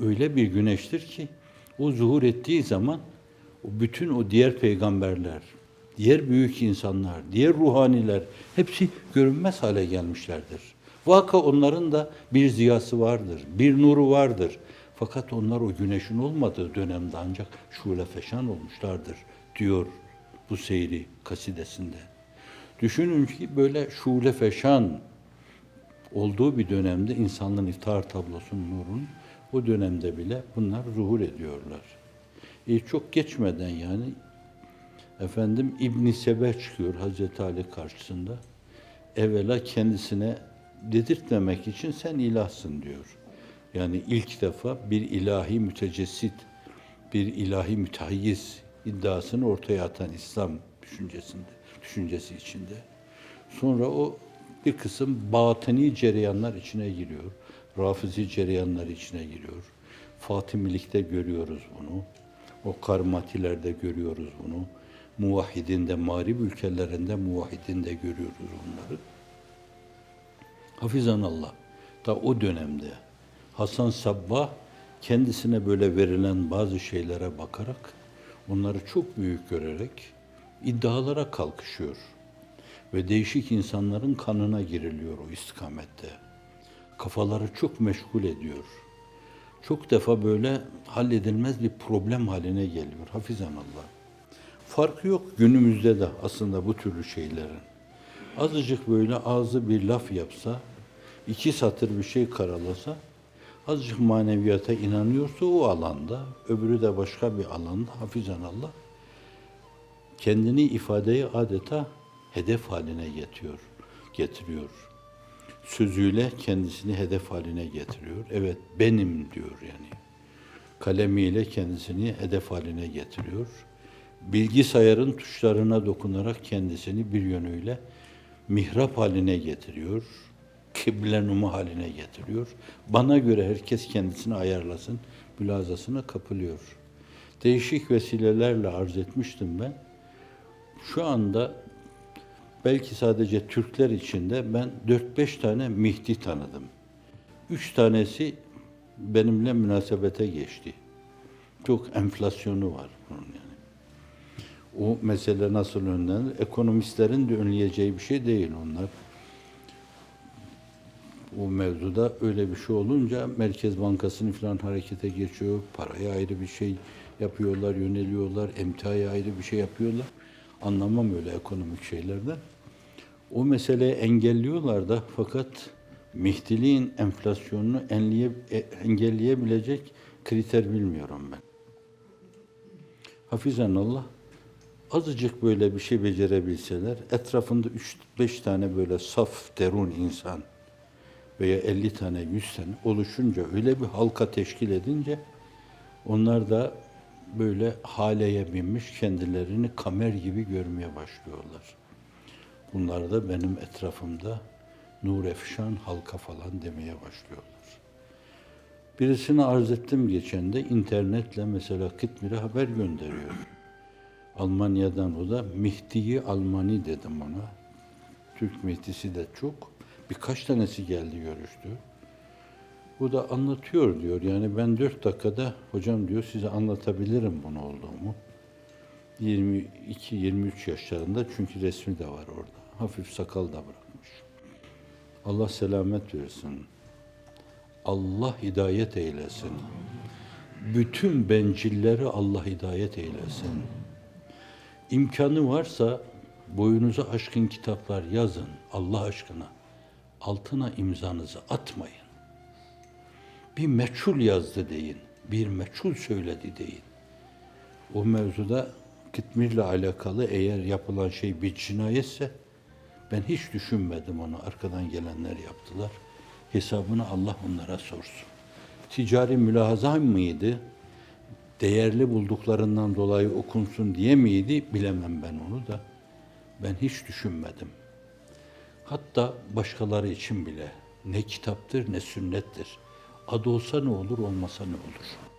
öyle bir güneştir ki o zuhur ettiği zaman o bütün o diğer peygamberler, diğer büyük insanlar, diğer ruhaniler hepsi görünmez hale gelmişlerdir. Vaka onların da bir ziyası vardır, bir nuru vardır. Fakat onlar o güneşin olmadığı dönemde ancak şule feşan olmuşlardır diyor bu seyri kasidesinde. Düşünün ki böyle şule feşan olduğu bir dönemde insanlığın iftihar tablosunun nurun o dönemde bile bunlar zuhur ediyorlar. E, çok geçmeden yani efendim İbn Sebe çıkıyor Hazreti Ali karşısında. Evvela kendisine dedirtmemek için sen ilahsın diyor. Yani ilk defa bir ilahi mütecessit, bir ilahi mütehayyiz iddiasını ortaya atan İslam düşüncesinde, düşüncesi içinde. Sonra o bir kısım batıni cereyanlar içine giriyor. Rafizi cereyanlar içine giriyor. Fatimilikte görüyoruz bunu. O karmatilerde görüyoruz bunu. Muvahhidinde, mağrib ülkelerinde muvahhidinde görüyoruz onları. Hafizan Allah da o dönemde Hasan Sabbah kendisine böyle verilen bazı şeylere bakarak onları çok büyük görerek iddialara kalkışıyor ve değişik insanların kanına giriliyor o istikamette. Kafaları çok meşgul ediyor. Çok defa böyle halledilmez bir problem haline geliyor. Hafizan Allah. Farkı yok günümüzde de aslında bu türlü şeylerin. Azıcık böyle ağzı bir laf yapsa, iki satır bir şey karalasa, azıcık maneviyata inanıyorsa o alanda, öbürü de başka bir alanda hafizan Allah, kendini ifadeyi adeta hedef haline getiriyor, getiriyor. Sözüyle kendisini hedef haline getiriyor. Evet benim diyor yani. Kalemiyle kendisini hedef haline getiriyor. Bilgisayarın tuşlarına dokunarak kendisini bir yönüyle mihrap haline getiriyor. Kiblenumu haline getiriyor. Bana göre herkes kendisini ayarlasın, mülazasına kapılıyor. Değişik vesilelerle arz etmiştim ben. Şu anda belki sadece Türkler içinde ben 4-5 tane Mihdi tanıdım. Üç tanesi benimle münasebete geçti. Çok enflasyonu var bunun yani. O mesele nasıl önlenir? Ekonomistlerin de önleyeceği bir şey değil onlar. O mevzuda öyle bir şey olunca Merkez Bankası'nı falan harekete geçiyor. Paraya ayrı bir şey yapıyorlar, yöneliyorlar. Emtiaya ayrı bir şey yapıyorlar. Anlamam öyle ekonomik şeylerden. O meseleyi engelliyorlar da fakat Mihdiliğin enflasyonunu enleye, e, engelleyebilecek kriter bilmiyorum ben. Hafizan Allah azıcık böyle bir şey becerebilseler, etrafında 3-5 tane böyle saf, derun insan veya 50 tane, 100 tane oluşunca, öyle bir halka teşkil edince onlar da böyle haleye binmiş kendilerini kamer gibi görmeye başlıyorlar. Bunlar da benim etrafımda nur efşan halka falan demeye başlıyorlar. Birisini arz ettim geçen de internetle mesela Kıtmir'e haber gönderiyor. Almanya'dan o da Mihdi'yi Almani dedim ona. Türk Mihdisi de çok. Birkaç tanesi geldi görüştü. Bu da anlatıyor diyor. Yani ben dört dakikada hocam diyor size anlatabilirim bunu olduğumu. 22-23 yaşlarında çünkü resmi de var orada. Hafif sakal da bırakmış. Allah selamet versin. Allah hidayet eylesin. Bütün bencilleri Allah hidayet eylesin. İmkanı varsa boyunuza aşkın kitaplar yazın Allah aşkına. Altına imzanızı atmayın. Bir meçhul yazdı deyin. Bir meçhul söyledi deyin. O mevzuda Kıtmir'le alakalı eğer yapılan şey bir cinayetse ben hiç düşünmedim onu. Arkadan gelenler yaptılar. Hesabını Allah onlara sorsun. Ticari mülahaza mıydı? Değerli bulduklarından dolayı okunsun diye miydi? Bilemem ben onu da. Ben hiç düşünmedim. Hatta başkaları için bile ne kitaptır ne sünnettir. Adı olsa ne olur, olmasa ne olur.